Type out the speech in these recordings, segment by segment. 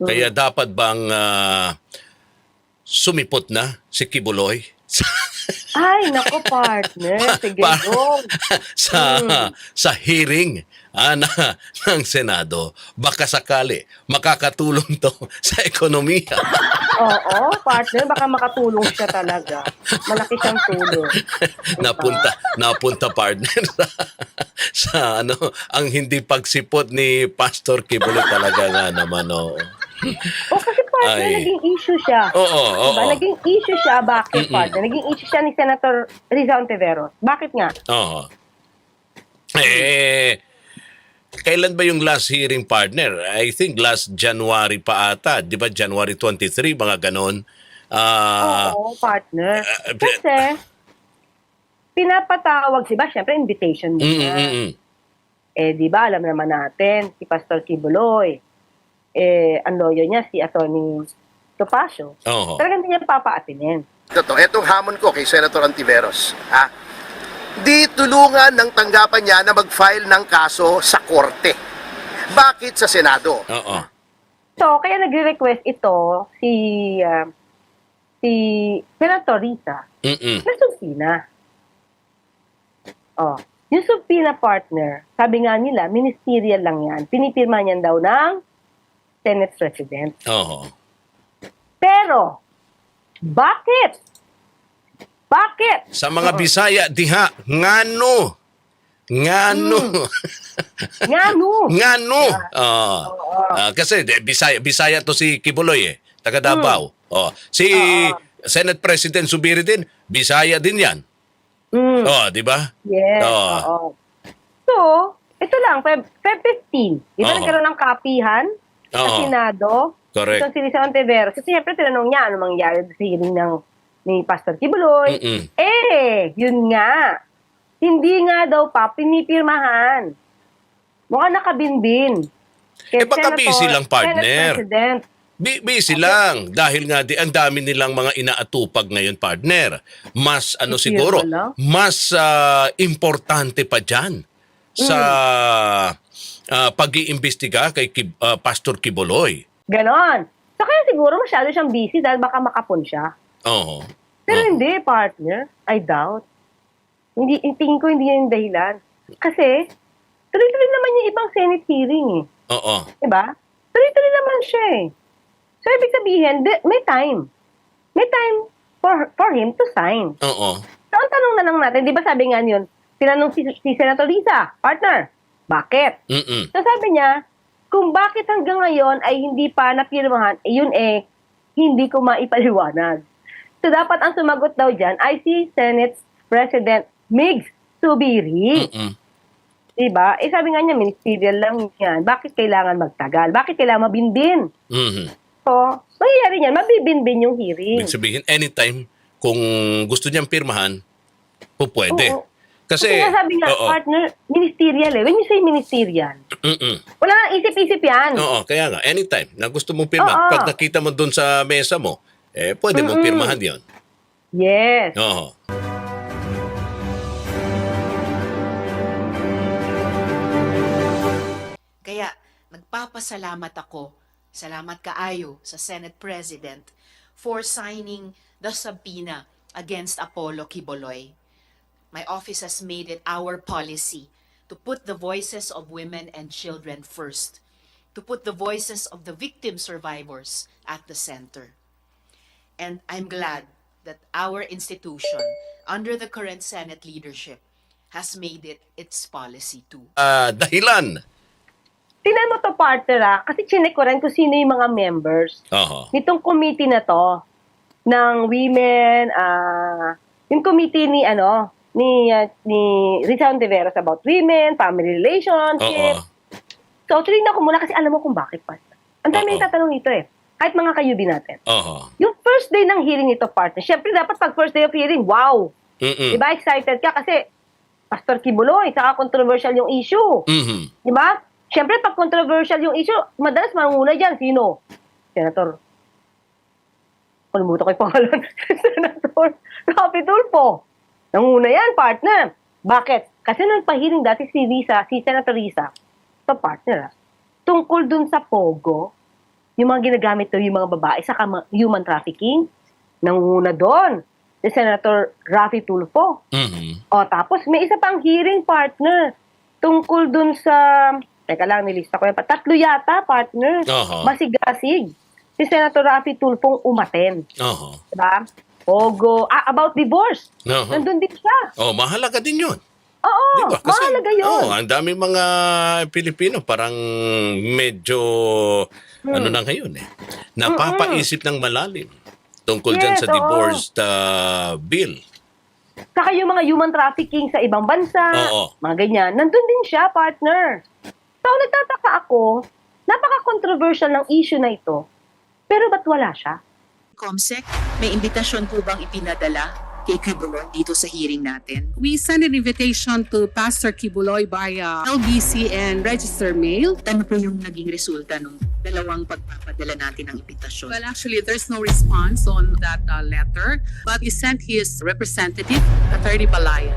Kaya dapat bang ah, sumipot na si Kibuloy Ay, nako partner. Sige, Pa- go. sa Hmm. sa hearing ah, na, ng Senado? Baka sakali makakatulong to sa ekonomiya. Oo, partner. Baka makatulong siya talaga. Malaki siyang tulong. napunta napunta partner sa, sa ano ang hindi pagsipot ni Pastor Kibuloy talaga nga naman oh. O kasi partner, Ay. naging issue siya. Oo, oo. Diba? Naging issue siya. Bakit, Mm-mm. partner? Naging issue siya ni Senator Rizal Ontiveros. Bakit nga? Oo. Eh, kailan ba yung last hearing partner? I think last January pa ata. Di ba January 23, mga ganon. Ah, Oo, partner. ah, Kasi, pinapatawag, di ba? Siyempre, invitation mo mm, mm, mm, mm. Eh, di ba, alam naman natin, si Pastor Kibuloy, eh, ang lawyer niya, si Atty. Topacio, Oo. talagang hindi niya papaatinin. Ito, etong hamon ko kay Senator Antiveros. Ha? Di tulungan ng tanggapan niya na mag-file ng kaso sa korte. Bakit sa Senado? Oo. So, kaya nagre-request ito si ah, si Senator Rita Mm-mm. na subpina. Oh, yung subpina partner, sabi nga nila, ministerial lang yan. Pinipirma niyan daw ng Senate President. Oo. Pero, bakit? Bakit? Sa mga Bisaya, diha, ngano. Ngano. Nga no. ngano. Oo. Ah, kasi Bisaya, Bisaya to si Kibuloy eh. Taga Davao. Oh. Si Senate President Subiri din, Bisaya din yan. Mm, Oh, di ba? yes. Oo. oo. So, ito lang, Feb, Feb 15. Di ba Oo. nagkaroon ng kapihan sa Oo. Senado? Correct. Itong si Rizal Ontiveros. Kasi siyempre tinanong niya ano mangyari sa hearing ng ni Pastor Kibuloy. Mm-mm. Eh, yun nga. Hindi nga daw pa pinipirmahan. Mukha nakabinbin. Eh, Kay baka Senator- busy lang, partner. Senate President. Bi- busy lang dahil nga di ang dami nilang mga inaatupag ngayon partner. Mas ano Issue siguro, wala? mas ah, importante pa diyan sa ah, pag-iimbestiga kay ah, Pastor Kiboloy. Ganon. So kaya siguro masyado siyang busy dahil baka makapon siya. Oo. Pero Oo. hindi, partner. I doubt. Hindi, tingin ko hindi yan yung dahilan. Kasi, tuloy-tuloy naman yung ibang Senate hearing eh. Oo. Diba? Tuloy-tuloy naman siya eh. So, ibig sabihin, may time. May time for for him to sign. Oo. So, ang tanong na lang natin, di ba sabi nga yun, tinanong si, si Senator Lisa, partner, bakit? Mm-mm. So, sabi niya, kung bakit hanggang ngayon ay hindi pa napirmahan, eh, yun eh, hindi ko maipaliwanag. So, dapat ang sumagot daw dyan ay si Senate President Migs Subiri. Mm-mm. Diba? Eh, sabi nga niya, ministerial lang yan. Bakit kailangan magtagal? Bakit kailangan mabinbin? Mhm. So, mangyayari niyan, mabibinbin yung hearing. Ibig sabihin anytime kung gusto niyang pirmahan, po pwede. Oo. Kasi Kasi nga sabi nga, Oo. partner, ministerial eh. When you say ministerial, Mm-mm. wala nang isip-isip yan. Oo, kaya nga, anytime na gusto mong pirma, Oo. pag nakita mo doon sa mesa mo, eh, pwede mong Mm-mm. pirmahan yon. Yes. Oo. Kaya nagpapasalamat ako, salamat kaayo sa Senate President for signing the subpoena against Apollo Kiboloy. My office has made it our policy to put the voices of women and children first, to put the voices of the victim survivors at the center. And I'm glad that our institution, under the current Senate leadership, has made it its policy too. Ah, dahilan. Tingnan mo to partner ah, kasi chinek ko rin kung sino yung mga members Oo. nitong committee na to ng women, ah, yung committee ni ano, ni ah, ni Rizal Ontiveros about women, family relationship. Oo. So, tinignan ko muna kasi alam mo kung bakit pa. Ang dami yung tatanong dito eh. Kahit mga kayubi natin. Oo. Yung first day ng hearing nito, partner, syempre dapat pag first day of hearing, wow! Mm-mm. Di ba excited ka kasi Pastor Kibuloy, saka controversial yung issue. Mhm. Di ba? Syempre, pag controversial yung issue, madalas manguna dyan. Sino? Senator. Kalimutan ko yung pangalan. Senator Tulfo. Nanguna yan, partner. Bakit? Kasi nung pahiring dati si Risa, si Senator Risa, sa partner, ah, tungkol dun sa Pogo, yung mga ginagamit to yung mga babae sa human trafficking. Nanguna doon si Senator Rafi Tulfo. Mhm. O tapos may isa pang hearing partner tungkol dun sa Teka lang, nilista ko yan pa. Tatlo yata, partner. Oho. Masigasig. Si Senator Rafi Tulfong umaten. Oho. Diba? Ogo. Ah, about divorce. Oho. Nandun din siya. Oh, mahalaga din 'yun. Oo, Diba? mahalaga yun. Oh, ang dami mga Pilipino parang medyo Hmm. ano na ngayon eh. Napapaisip ng malalim tungkol dyan Yes, sa oo. divorced uh, bill. Saka yung mga human trafficking sa ibang bansa, Oo. mga ganyan, nandun din siya, partner. So, nagtataka ako, napaka-controversial ng issue na ito, pero ba't wala siya? Comsec, may imbitasyon po bang ipinadala kay Kibuloy dito sa hearing natin? We sent an invitation to Pastor Kibuloy via LBC and register mail. Ano po yung naging resulta ng dalawang pagpapadala natin ng imbitasyon? Well, actually, there's no response on that uh, letter, but he sent his representative, Attorney Balayan.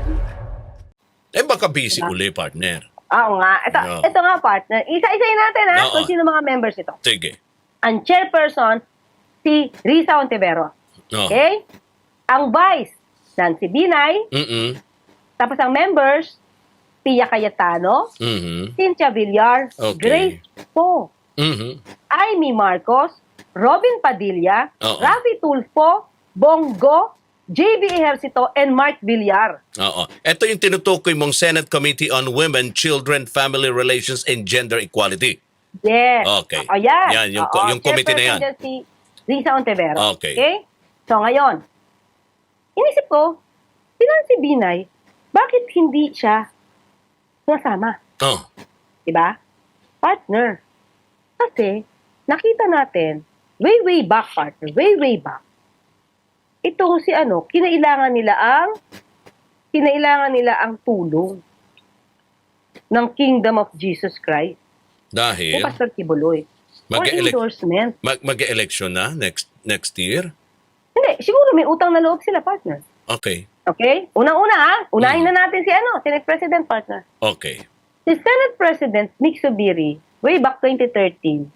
Eh baka busy Diba? uli, partner. Oo nga. Ito, Oo. ito nga, partner. Isa-isayin natin, ha? Kung sino mga members ito. Sige. Ang chairperson, si Risa Ontiveros. Oh. Okay? Ang vice, Nancy Binay. Mm-mm. Tapos ang members, Pia Cayetano, Mhm. Cynthia Villar, Okay. Grace Po, Mhm. Amy Marcos, Robin Padilla, Oo. Rafi Tulfo, Bongo, JB Ejercito, and Mark Villar. Oo. Ito yung tinutukoy mong Senate Committee on Women, Children, Family Relations, and Gender Equality. Yes. Okay. O, yan. Yan, yung- Oo, yung committee na yan. Si Risa Ontiveros. Okay. So, ngayon, inisip ko, si Nancy Binay, bakit hindi siya nasama? Oh. Diba? Partner. Kasi, nakita natin, way, way back, partner, way, way back, ito si ano, kinailangan nila ang, kinailangan nila ang tulong ng Kingdom of Jesus Christ. Dahil O Pastor Kibuloy. For mag-elec- endorsement. mag- mag-election na next next year. Hindi, siguro may utang na loob sila, partner. Okay. Okay? Unang-una, ha? Unahin Mm. na natin si ano, Senate President, partner. Okay. Si Senate President Mick Subiri, way back 2013,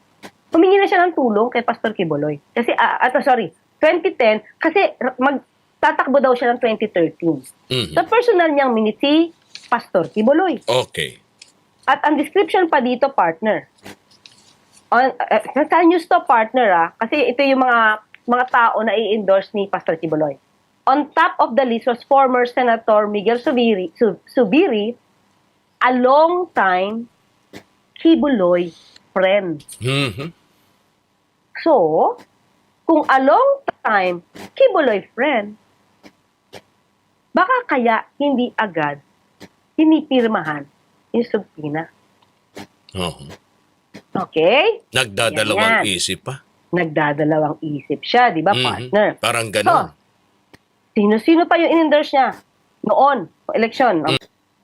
humingi na siya ng tulong kay Pastor Kibuloy. Kasi, ah, ato, sorry, 2010, kasi r- magtatakbo daw siya ng 2013. Mhm. Sa personal niyang minute si Pastor Kibuloy. Okay. At ang description pa dito, partner. On, uh, sa news to, partner, ah, kasi ito yung mga mga tao na i-endorse ni Pastor Kibuloy. On top of the list was former Senator Miguel Subiri, Su- Subiri a long time Kibuloy friend. Mhm. So, kung a long time Kibuloy friend, baka kaya hindi agad pinipirmahan yung subpina. Oo. Okay? Nagdadalawang Yan, yan. isip pa. Nagdadalawang isip siya, di ba, Mhm. partner? Parang ganon. Sino-sino pa yung in-endorse niya noon, election. Mm.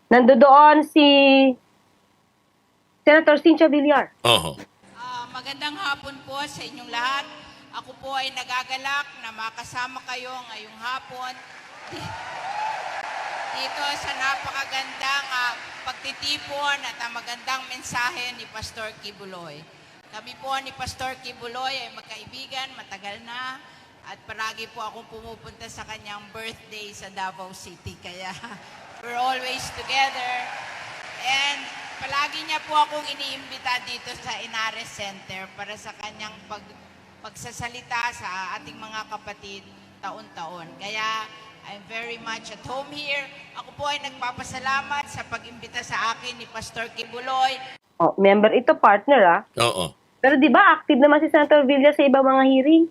Nando doon si Senator Cynthia Villar. Oo. Ah, magandang hapon po sa inyong lahat. Ako po ay nagagalak na makasama kayo ngayong hapon dito sa napakagandang ah, pagtitipon at ang magandang mensahe ni Pastor Kibuloy. Kami po ni Pastor Kibuloy ay magkaibigan, matagal na, at paragi po akong pumupunta sa kanyang birthday sa Davao City. Kaya we're always together. And palagi niya po akong iniimbita dito sa Inares Center para sa kanyang pag, pagsasalita sa ating mga kapatid taon-taon. Kaya I'm very much at home here. Ako po ay nagpapasalamat sa pag-imbita sa akin ni Pastor Kibuloy. Oh, member ito, partner, ah. Oo. Pero di ba, active naman si Senator Villar sa ibang mga hearing?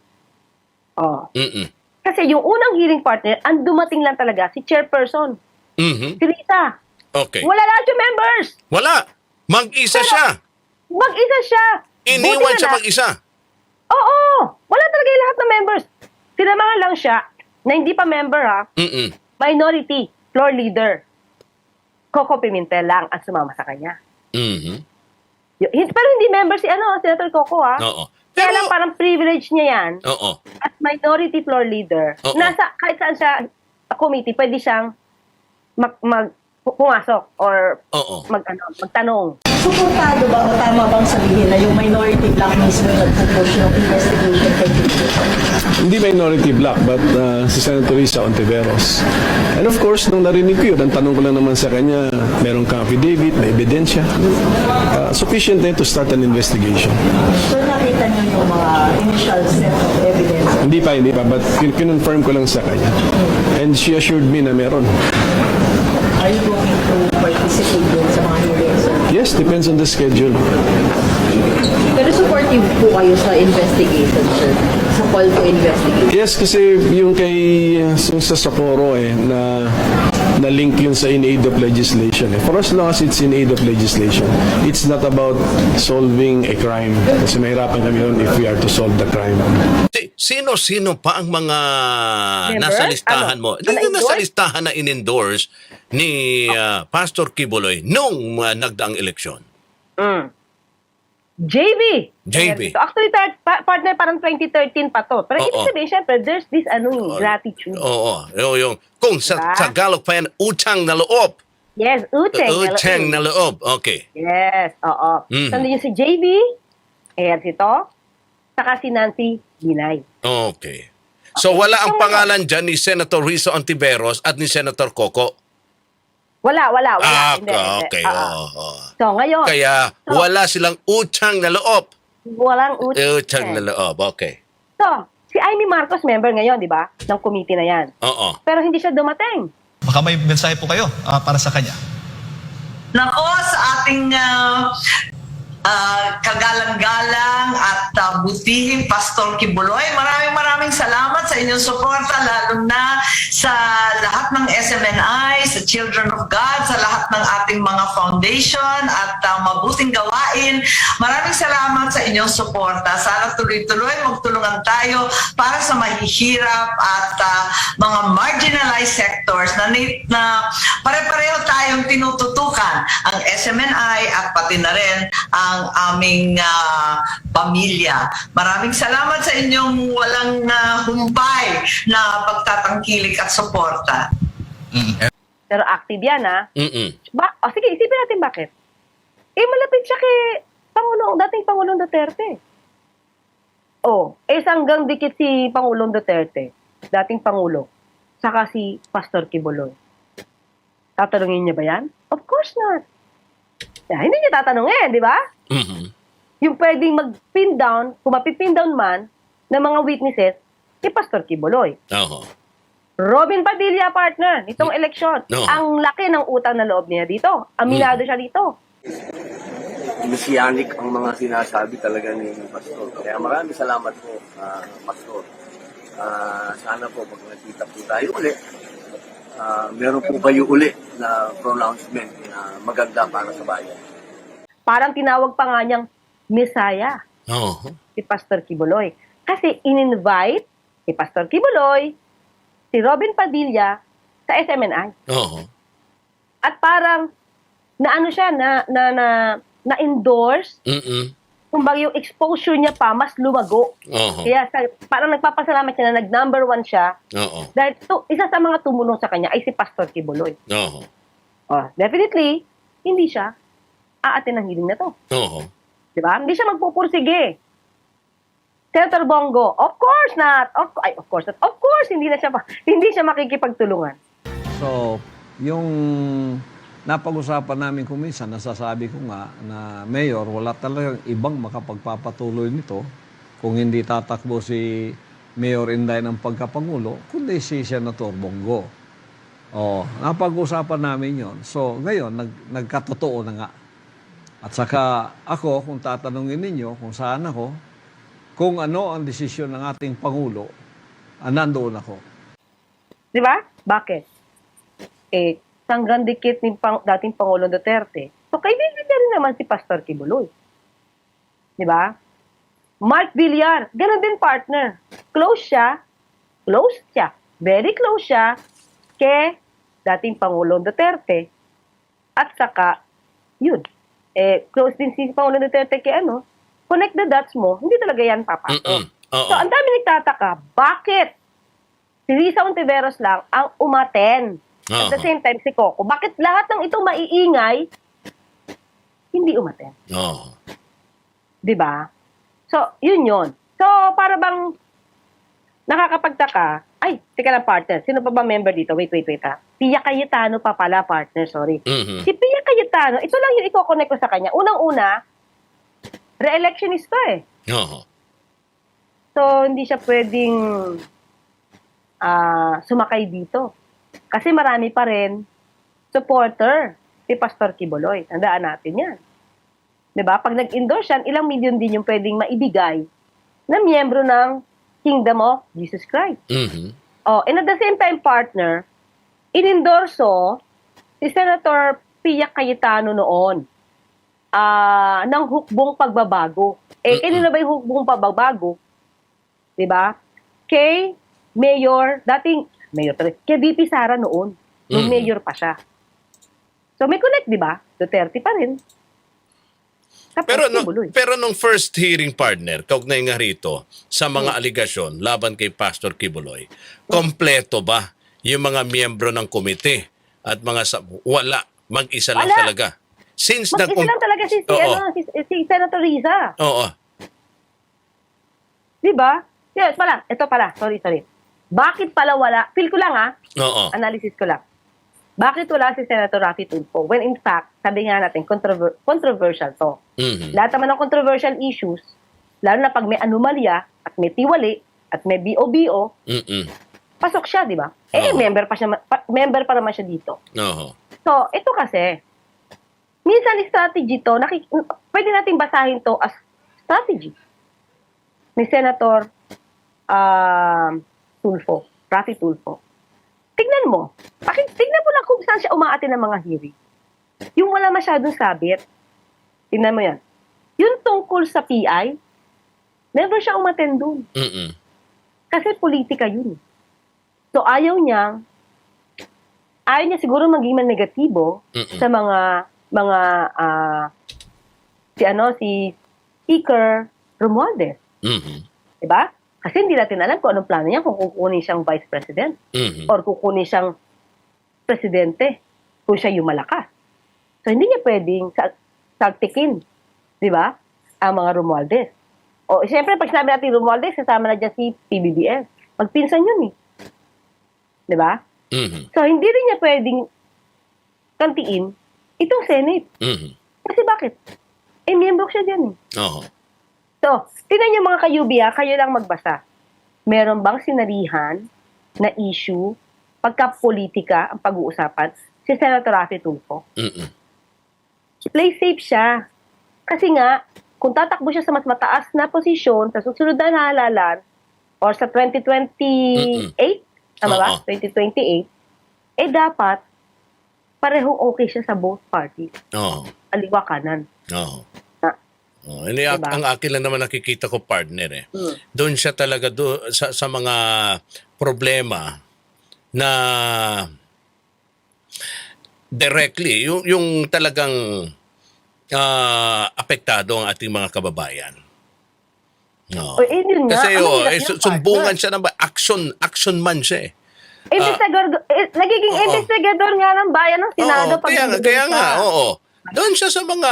Oh. Mhm. Kasi yung unang hearing partner, ang dumating lang talaga si chairperson, Mhm. si Rita. Okay. Wala lahat yung members. Wala. Mag-isa siya. Mag-isa siya. Buti Iniwan na siya mag-isa. Oo. Wala talaga yung lahat ng members. Sinamahan lang siya na hindi pa member ha. Mhm. Minority, floor leader. Coco Pimentel lang ang sumama sa kanya. Mhm. Y- hin- Pero hindi member si ano, Senator Coco ha. Oo. Kaya lang parang privilege niya yan Oo. as minority floor leader. Oo. Nasa, kahit saan siya uh, committee, pwede siyang mag, mag, pumasok or Oo. mag, ano, magtanong. Suportado ba o tama bang sabihin na yung minority black mismo yung nagpo-push ng investigation kay? Hindi minority black, but uh, si Senator Risa Ontiveros. And of course, nung narinig ko yun, ang tanong ko lang naman sa kanya, meron kang affidavit, may ebidensya. Uh, sufficient na to start an investigation. So nakita niyo yung mga initial set of evidence. Hindi pa, hindi pa, but kin- kinonfirm ko lang sa kanya. And she assured me na meron. Are you going to participate sa mga hearings? Yes, depends on the schedule. Pero supportive po kayo sa investigation, sir? Sa call to investigate? Yes, kasi yung kay yung sa Socorro eh, na na link yun sa in aid of legislation. Eh. For as long as it's in aid of legislation, it's not about solving a crime. Kasi mahirapan kami yun if we are to solve the crime. Si- Sino-sino pa ang mga Members? nasa listahan Ano? mo? Na-endorse? nasa listahan na in-endorse ni ah, Pastor Kibuloy nung ah, nagdaang eleksyon. Mm. JB. JB. So actually, tar- pa- partner, parang 2013 pa to. Pero Oo. ibig sabihin, syempre, there's this ano, yung gratitude. Oo. yung, yung, kung sa, Diba? sa Tagalog pa yan, utang na loob. Yes, uteng. Utang na loob. Okay. Yes, oo. Mhm. So, yung si JB, ayan si to, saka si Nancy Binay. Okay. So wala ang pangalan dyan ni Senator Rizzo Antiveros at ni Senator Coco. Wala, wala, wala. Ah, Hindi, hindi. okay. Oo. oo, oo. So, ngayon, Kaya So, wala silang utang na loob. walang uteng. Utang na loob. Okay. So, si Amy Marcos member ngayon, di ba? Ng committee na yan. Oo. Pero hindi siya dumating. Baka may mensahe po kayo ah, para sa kanya. Nako, sa ating ah, ah, kagalang-galang at ah, butihing Pastor Kibuloy, maraming maraming salamat sa inyong suporta, lalo na sa lahat ng SMNI, sa Children of God, sa lahat ng ating mga foundation at ah, mabuting gawain. Maraming salamat sa inyong suporta. Sana tuloy-tuloy magtulungan tayo para sa mahihirap at ah, mga marginalized sectors na, na pare-pareho tayong tinututukan ang SMNI at pati na rin ang aming ah, pamilya. Maraming salamat sa inyong walang ah, humpay na pagtatangkilik at suporta. Pero active yan, ha? Mm-mm. Ba oh, sige, isipin natin bakit. Eh, malapit siya kay Pangulong, dating Pangulong Duterte. Oh, eh, hanggang dikit si Pangulong Duterte, dating Pangulo, saka si Pastor Kibuloy. Tatanungin niya ba yan? Of course not. Yeah, hindi niya tatanungin, di ba? Mhm. Yung pwedeng mag-pin down, kung mapipin down man, ng mga witnesses, si Pastor Kibuloy. Oo. Robin Padilla, partner, nitong eleksyon. No. Ang laki ng utang na loob niya dito. Aminado siya dito. messianic ang mga sinasabi talaga ni Pastor. Kaya maraming salamat po, ah, Pastor. Ah, sana po pag nakita po tayo uli, ah, meron po kayo uli na pronouncement na maganda para sa bayan. Parang tinawag pa nga niyang Messiah, Oo. si Pastor Kibuloy. Kasi in-invite si Pastor Kibuloy, si Robin Padilla, sa SMNI. Oo. At parang, na ano siya, na, na, na, na-endorse, Mm-mm. kumbaga yung exposure niya pa, mas lumago. Oo. Kaya sa, parang nagpapasalamat siya na nag-number one siya, Oo. dahil to, isa sa mga tumulong sa kanya ay si Pastor Kibuloy. Oo. Oh, definitely, hindi siya aatin ng hearing na to. Oo. Di ba? Hindi siya magpupursige. Senator Bongo, of course not. Of, ay, of course not. Of course, hindi na siya, hindi siya makikipagtulungan. So, yung napag-usapan namin kung minsan, nasasabi ko nga na Mayor, wala talagang ibang makapagpapatuloy nito kung hindi tatakbo si Mayor Inday ng pagkapangulo, kundi si Senator Bongo. Oh, napag-usapan namin yon. So, ngayon, nag, nagkatotoo na nga. At saka ako, kung tatanungin ninyo kung saan ako, kung ano ang desisyon ng ating Pangulo, ah, nandoon ako. Di ba? Bakit? Eh, sanggang dikit ni pang, dating Pangulong Duterte. So, kaibigan niya rin naman si Pastor Kibuloy. Di ba? Mark Villar, ganun din partner. Close siya, close siya, very close siya kay dating Pangulong Duterte. At saka, yun, eh, close din si Pangulong Duterte kay ano, connect the dots mo, hindi talaga yan papasok. So, ang dami nagtataka, bakit si Risa Ontiveros lang ang umaten? At the same time, si Coco. Bakit lahat ng ito maiingay hindi umaten. Oo. 'Di ba? So, yun yun. So, para bang nakakapagtaka, ay, teka lang partner, sino pa ba member dito? Wait, wait, wait ha. Pia Cayetano pa pala, partner, sorry. Mhm. Si Pia Cayetano, ito lang yung i-connect ko sa kanya. Unang-una, re-electionist to eh. Oo. So, hindi siya pwedeng ah, sumakay dito. Kasi marami pa rin supporter si Pastor Kiboloy. Tandaan natin yan. ba? Pag nag-endorse yan, ilang milyon din yung pwedeng maibigay na miyembro ng Kingdom of Jesus Christ. Mhm. Oh, and at the same time, partner, inendorso si Senator Pia Cayetano noon ah ng hukbong pagbabago. Eh, kanino ba yung hukbong pagbabago? 'Di ba? Kay Mayor, dating Mayor, kay VP Sara noon, nung Mm. mayor pa siya. So may connect, 'di ba? Duterte pa rin. Tapos Pero, no, Buloy. pero nung first hearing partner, kaugnay nga rito, sa Hmm. mga aligasyon laban kay Pastor Kibuloy, kompleto ba yung mga miyembro ng komite at mga sa, wala, mag-isa lang Wala. talaga. Since Mag-isa nag- lang talaga si, si, Oo. ano, si, si Senator Riza. Oo. Di ba? Yes, pala. Ito pala. Sorry, sorry. Bakit pala wala? Feel ko lang ah. Oo. Analysis ko lang. Bakit wala si Senator Rafi Tulfo? When in fact, sabi nga natin, controver- controversial to. Mhm. Lahat naman ng controversial issues, lalo na pag may anomalya, at may tiwali, at may BOBO, Mm-mm. pasok siya, di ba? Eh, Oo. member pa siya, pa- member pa naman siya dito. Oo. So, ito kasi, minsan strategy to, nakik- pwede natin basahin to as strategy ni Senator um, Tulfo, Rafi Tulfo. Tignan mo. Bakit, tignan mo lang kung saan siya umaate ng mga hearing. Yung wala masyadong sabit. Tignan mo yan. Yung tungkol sa PI, never siya umaten dun. Mm-mm. Kasi politika yun. So ayaw niya, ayaw niya siguro maging man negatibo Mm-mm. sa mga, mga, ah, si ano, si Speaker Romualdez. Mhm. Diba? Kasi hindi natin alam kung anong plano niya, kung kukunin siyang vice president Mhm. or kukunin siyang presidente kung siya yung malakas. So hindi niya pwedeng sa- sagtikin, di ba, ang mga Romualdez. O siyempre, pag sinabi natin Romualdez, kasama na dyan si PBBM. Magpinsan yun eh. Di ba? Mhm. So hindi rin niya pwedeng kantiin itong Senate. Mhm. Kasi bakit? Eh, miyembro siya dyan eh. Oo. So, tingnan niyo mga kayubi ha, kayo lang magbasa. Meron bang sinarihan na issue pagka politika ang pag-uusapan si Senator Rafi Tulfo? Mm-mm. Play safe siya. Kasi nga, kung tatakbo siya sa mas mataas na posisyon sa susunod na halalan or sa 2028, tama ba? Oo. 2028, eh dapat parehong okay siya sa both parties. Oo. Aliwa kanan. Oo. Ah. Oh, hindi, Diba? ang akin lang naman nakikita ko partner eh. Mm. Doon siya talaga do, sa, sa mga problema na directly yung yung talagang ah, apektado ang ating mga kababayan. No. O, eh, yun nga, Kasi oh, eh, sumbungan siya ng action action man siya eh. Investigador, eh, nagiging Oo. investigador nga ng bayan ng Senado. Pag kaya, nga- kaya nga, oo. Doon siya sa mga,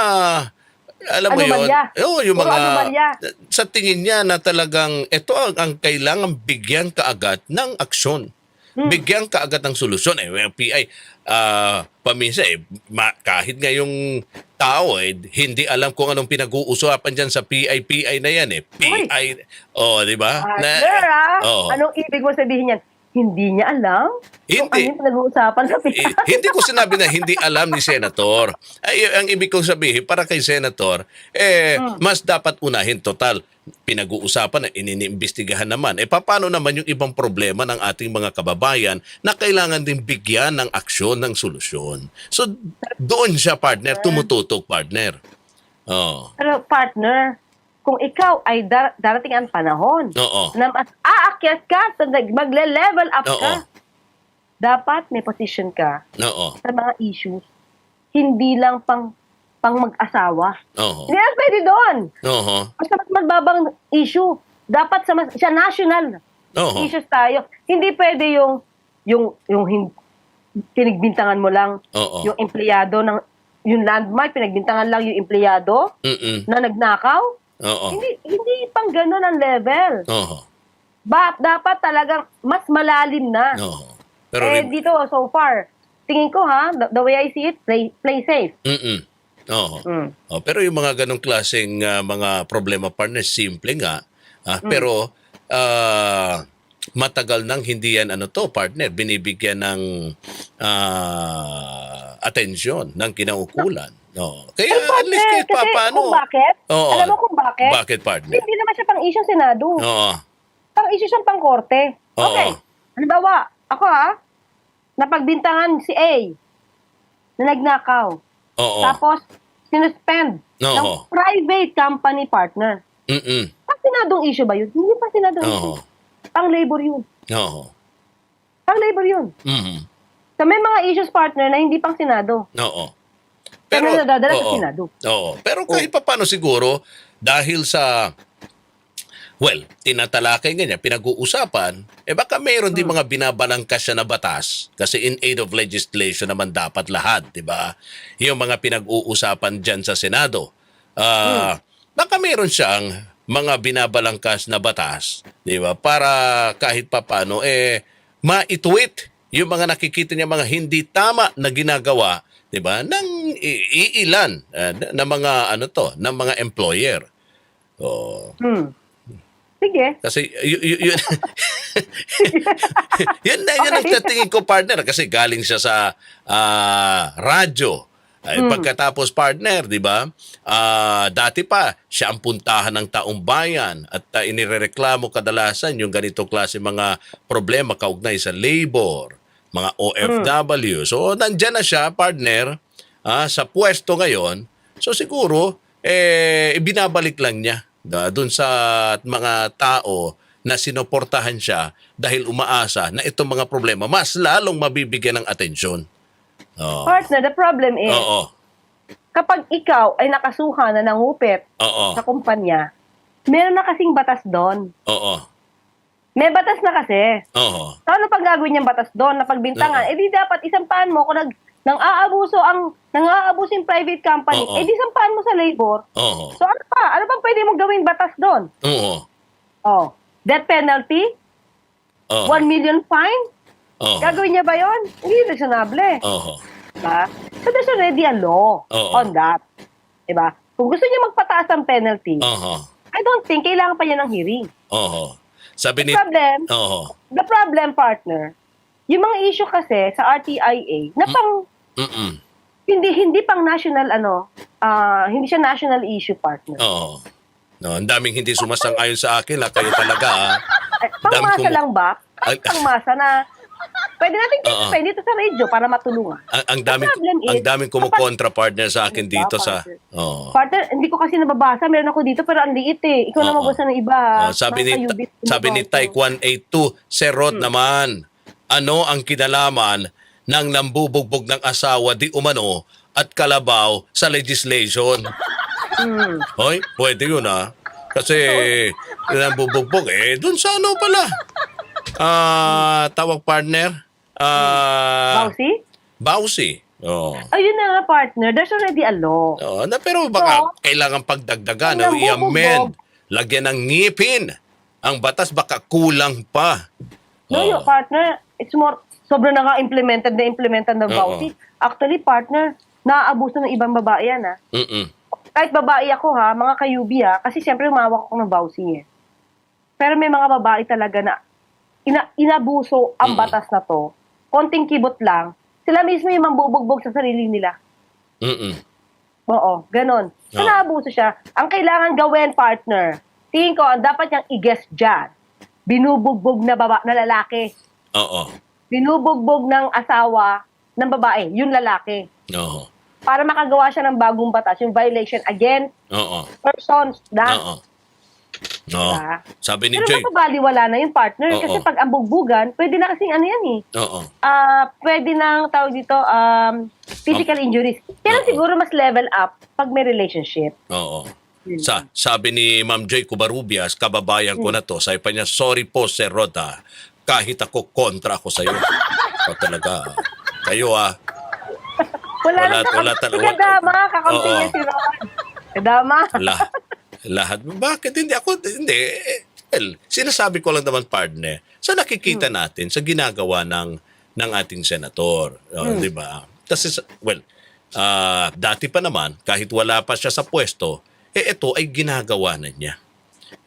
alam mo yun, oo, yung Puro mga, anomalya. sa tingin niya na talagang, ito ang, ang kailangan bigyan kaagad ng aksyon. Hmm. Bigyan kaagad ng solusyon. Eh, PI, ah, paminsan, eh, ma- kahit nga yung tao, eh, hindi alam kung anong pinag-uusapan dyan sa PI, PI na yan eh. PI, oh, di ba? Ah. oo. Anong ibig mo sabihin yan? Hindi niya alam kung ano Hindi. yung pinag-uusapan sa Eh, hindi ko sinabi na hindi alam ni Senator. Ay, ang ibig kong sabihin, para kay Senator, eh, Hmm. mas dapat unahin total. Pinag-uusapan na ininiimbestigahan naman. Eh, paano naman yung ibang problema ng ating mga kababayan na kailangan din bigyan ng aksyon, ng solusyon. So, doon siya, partner, tumututok, partner. Oh. Pero partner, kung ikaw ay dar- darating ang panahon Oo. na mas aakyat ka, nag- magle-level up Oo. ka, dapat may position ka Oo. sa mga issues, hindi lang pang pang mag-asawa. Oo. Hindi lang pwede doon. Oo. Basta mas mababang issue. Dapat sa, mas, sa national Oo. issues tayo. Hindi pwede yung yung yung hin- pinigbintangan mo lang Oo. yung empleyado ng yung landmark, pinagbintangan lang yung empleyado Mm-mm. na nagnakaw. Oo. Hindi, hindi pang ganun ang level. Oo. Ba, dapat talagang mas malalim na. Oo. Pero eh, rin- dito, so far, tingin ko ha, the, the way I see it, play, play safe. Mm-mm. Oo. Mm. Oh, pero yung mga ganong klaseng ah, mga problema partner, simple nga. Ah, Mm. Pero ah, matagal nang hindi yan ano to partner, binibigyan ng ah, atensyon ng kinaukulan. No. Kaya at least kahit pa Kasi paano. kung bakit? Oo. Alam mo kung bakit? Bakit partner? Hindi naman siya pang issue Senado. Oo. Pang issue siyang pang korte. Oo. Okay. Halimbawa, ako ha, napagbintangan si A na nagnakaw. Oo. Tapos, sinuspend Oo. ng private company partner. Mm-mm. Pang Senadong issue ba yun? Hindi pa Senadong Oo. issue. Pang labor yun. Oo. Pang labor yun. Mhm. So may mga issues partner na hindi pang Senado. Oo. Pero, Pero nadadala sa oo. Senado. Oo. Pero kahit pa paano siguro dahil sa well, tinatalakay ganyan, pinag-uusapan, eh baka mayroon din mga binabalangkas siya na batas kasi in aid of legislation naman dapat lahat, di ba? Yung mga pinag-uusapan dyan sa Senado. Ah, Baka mayroon siyang mga binabalangkas na batas, di ba? Para kahit pa paano, eh, maituwit yung mga nakikita niya mga hindi tama na ginagawa, 'di ba? ng iilan uh, na mga ano to, ng mga employer. Oh, Hmm. Sige. kasi y- y- yun yun na yun ang tatingin ko partner kasi galing siya sa ah, radyo. Ay, Hmm. Pagkatapos partner, di ba? Ah, dati pa, siya ang puntahan ng taong bayan at uh, inirereklamo kadalasan yung ganito klase mga problema kaugnay sa labor, mga OFW. So, nandyan na siya, partner, ah, sa pwesto ngayon. So, siguro, eh, ibinabalik lang niya dun sa mga tao na sinuportahan siya dahil umaasa na itong mga problema mas lalong mabibigyan ng atensyon. Oo. Partner, the problem is, Oo. kapag ikaw ay nakasuhan na nangupit Oo. sa kumpanya, meron na kasing batas doon. Oo. May batas na kasi. Oo. So, ano pang gagawin niyang batas doon na pagbintangan? Eh di dapat isampahan mo kung nag, nang aabuso ang nang aabuso yung private company, Oo. eh di sampahan mo sa labor. Oo. So ano pa? Ano pang pwede mong gawing batas doon? Oo. Oh, death penalty, Oo. 1 million fine. Oo. Gagawin niya ba yon? Hindi reasonable. Oo. Diba? So there's already a law Oo. on that. Diba? Kung gusto niya magpataas ng penalty, Oo. I don't think kailangan pa niya ng hearing. Oo. Sabi ni The problem, Oo. the problem partner, yung mga issue kasi sa RTIA na pang Mm-mm. hindi hindi pang national ano, ah hindi siya national issue partner. Oo. No, ang daming hindi sumasang-ayon sa akin, ha? kayo talaga. Dami pangmasa lang ba? Ay- Pangmasa na pwede natin Oo. i-explain dito sa radio para matulungan. Ang, ang daming is, ang daming kumukontra partner sa akin Diba, dito sa partner? Oo. Partner, hindi ko kasi nababasa. Meron ako dito pero ang liit eh. Ikaw na magbasa ng iba. Oh, sabi ni sabi ni. Tyke 182, Sir Rod Hmm. naman, ano ang kinalaman ng nambubugbog ng asawa di umano at kalabaw sa legislation? Hmm. Hoy, pwede yun ah. Kasi nambubugbog eh, dun sa ano pala. Ah, tawag partner. Ah, Bausi? Bausi. Oh. Ayun na nga partner. There's already a law. Oo, na, pero baka So, kailangan pagdagdagan o i-amend. nambubugbog. Lagyan ng ngipin. Ang batas baka kulang pa. No, Oo. yung partner, it's more, sobrang na nga implemented na implemented ng Oo. Bausi. Actually, partner, naaabuso ng ibang babae yan ha. Mm-mm. Kahit babae ako ha, mga kayubi ha, kasi siyempre umawak ako ng Bausi eh. Pero may mga babae talaga na ina, inabuso ang Mm. batas na to. Konting kibot lang, sila mismo yung mambubugbog sa sarili nila. Mm-mm. Oo, ganun. So, Oo. naabuso siya. Ang kailangan gawin, partner, tingin ko, ang dapat niyang i-guess dyan, binubugbog na, baba, na lalaki. Oo. Binubugbog ng asawa ng babae, yung lalaki. Oo. Para makagawa siya ng bagong batas, yung violation against Oo. persons na. Oo. Oo. Diba? Sabi ni Pero Joy. mapabaliwala na yung partner. Oo. Kasi pag ang bugbugan, pwede na kasing ano yan eh. Oo. Ah, pwede nang tawag dito, um, physical injuries. Kaya Oo. siguro mas level up pag may relationship. Oo. Sa, sabi ni Ma'am Joy Cubarubias, kababayan ko na to, sabi pa niya, sorry po, Sir Rod, ah. kahit ako kontra ako sa'yo. O talaga, ah. kayo ah, Wala, Wala, na wala talaga. Kadama, kakampi Oo. niya si Ron. Kadama. lahat. Lahat. Bakit hindi ako, hindi. Well, sinasabi ko lang naman, partner, sa nakikita natin, sa ginagawa ng ng ating senator. Oh, Di ba? Kasi, sa- well, ah, dati pa naman, kahit wala pa siya sa pwesto, eh ito ay ginagawa na niya.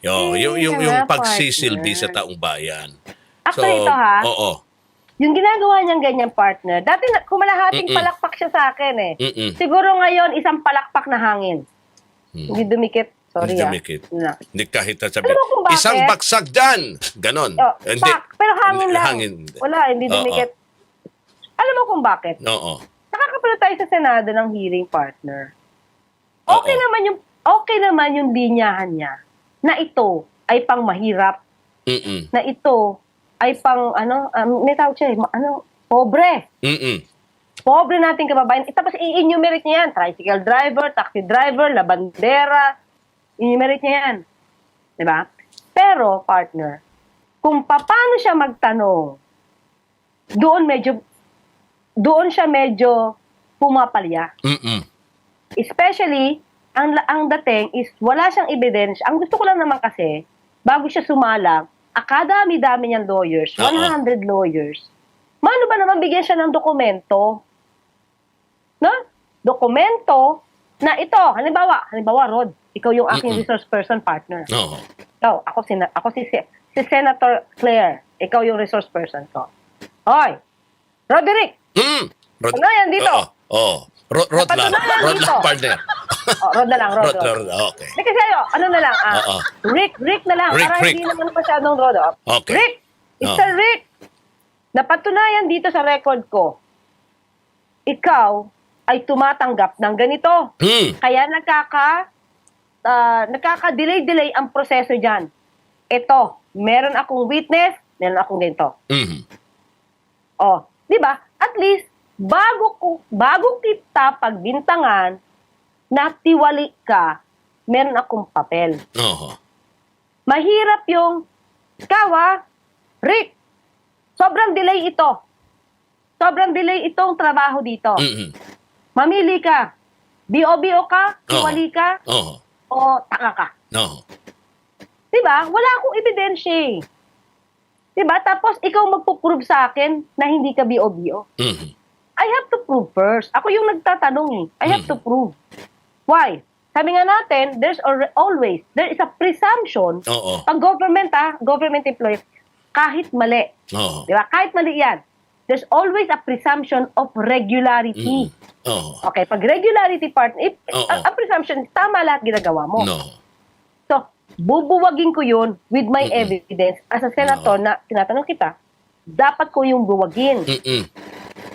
Yo, Eh, yung, yung, yung pagsisilbi sa partner. taong bayan. Actually, ito ha, Oo. yung ginagawa niyang ganyan partner, dati kumalahating Mm-mm. palakpak siya sa akin eh. Mm-mm. Siguro ngayon, isang palakpak na hangin. Hmm. Hindi dumikit. Sorry Hindi ah. dumikit. Na. Hindi kahit na sabi, isang baksak dyan! Ganon. Oh, Hindi. pero hangin lang. hangin. Wala, hindi dumikit. Alam mo kung bakit? Oo. Nakakapalo tayo sa Senado ng hearing partner. Okay Oo. naman yung okay naman yung linyahan niya na ito ay pang mahirap, Mm-mm. na ito ay pang ano, um, may tawag siya, ano, pobre. Mm-mm. Pobre nating kababayan. Eh, tapos i-enumerate niya yan. Tricycle driver, taxi driver, labandera. I-enumerate niya yan. Di ba? Pero, partner, kung paano siya magtanong, doon medyo, doon siya medyo pumapalya. Mm-mm. Especially, ang, ang dating is wala siyang ebidensya. Ang gusto ko lang naman kasi, bago siya sumalang, akadami-dami niyang lawyers, Oo. 100 lawyers. Mano ba naman bigyan siya ng dokumento? No? Dokumento na ito, halimbawa, halimbawa, Rod, ikaw yung aking Mm-mm. resource person partner. Oo. Ikaw, ako si, ako si, si Senator Claire. Ikaw yung resource person ko. Hoy! Roderick! Mm. Rod, Ano yan dito? Oo. Oo. Rod, rod lang. Napatunayan Rod dito. lang, partner. Oh, Rod na lang, Rod. Rod, Rod. rod. Okay. Hindi kasi ayo, ano na lang, ah, Oo. Rick, Rick na lang, Rick, para Rick. hindi naman masyadong Rod. Oh. Okay. Rick, Mr. Rick, napatunayan dito sa record ko, ikaw ay tumatanggap ng ganito. Hmm. Kaya nagkaka, ah, nagkaka-delay-delay ang proseso dyan. Ito, meron akong witness, meron akong ganito. Mhm. Oh, 'di ba? At least bago ko bago kita pagbintangan na tiwali ka, meron akong papel. Oo. Mahirap yung ikaw ah, Rick. Sobrang delay ito. Sobrang delay itong trabaho dito. Mhm. Mamili ka. BOBO ka, tiwali ka, Oo. O taka ka. Oo. 'Di ba? Wala akong ebidensya. eh. 'Di ba? Tapos ikaw magpo-prove sa akin na hindi ka BOBO. Mhm. I have to prove first. Ako yung nagtatanong eh. I have to prove. Why? Sabi nga natin, there's al- always, there is a presumption. Oo. Pag government ah, government employee, kahit mali, Oo. di ba? Kahit mali yan, there's always a presumption of regularity. Mhm. Oo. Okay, pag regularity part, if, Oo. ang, ang presumption, tama lahat ginagawa mo. No. So, bubuwagin ko yun with my Mm-mm. evidence as a senator na tinatanong kita, dapat ko yung buwagin. Mm-mm.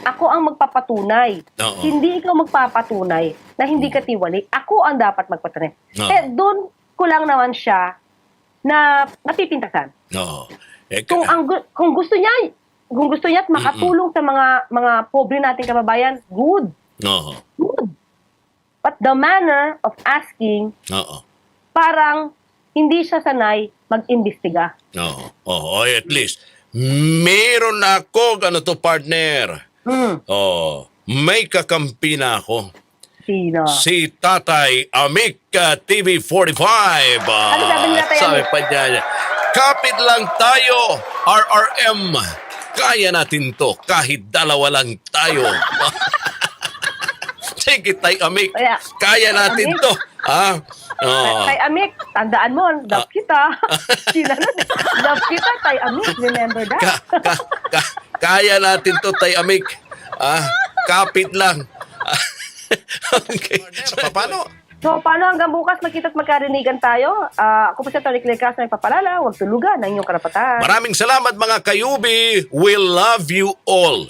Ako ang magpapatunay. Oo. Hindi ikaw magpapatunay na hindi ka tiwali. Ako ang dapat magpatunay. Oo. Eh, doon ko lang naman siya na napipintasan. Oo. Eh, Kung, ang, kung gusto niya, kung gusto niya at makatulong sa mga mga pobre nating kababayan, good. Oo. Good. But the manner of asking, Oo. parang hindi siya sanay mag-imbestiga. Oo. Oo. At least, meron ako, ano to, partner. Hmm. Oh, may kakampi na ako. Sino? Si Tatay Amik uh, TV45. Ah, Ano sabi ni Tatay Sabi pa niya, kapit lang tayo, RRM. Kaya natin to, kahit dalawa lang tayo. Sige, Tay Amik. Kaya, Kaya natin Amik? to. Ha? Oh. Tay Amik, tandaan mo, love kita. Sino na? Love kita, Tay Amik. Remember that? Ka, ka, ka, kaya natin to, Tay Amik. Ah, kapit lang. okay. So, paano? So, paano hanggang bukas magkita't magkarinigan tayo? Ah, ako po si Tony Claire Castro, nagpapalala, huwag tulugan ang inyong karapatan. Maraming salamat mga kayubi. We love you all.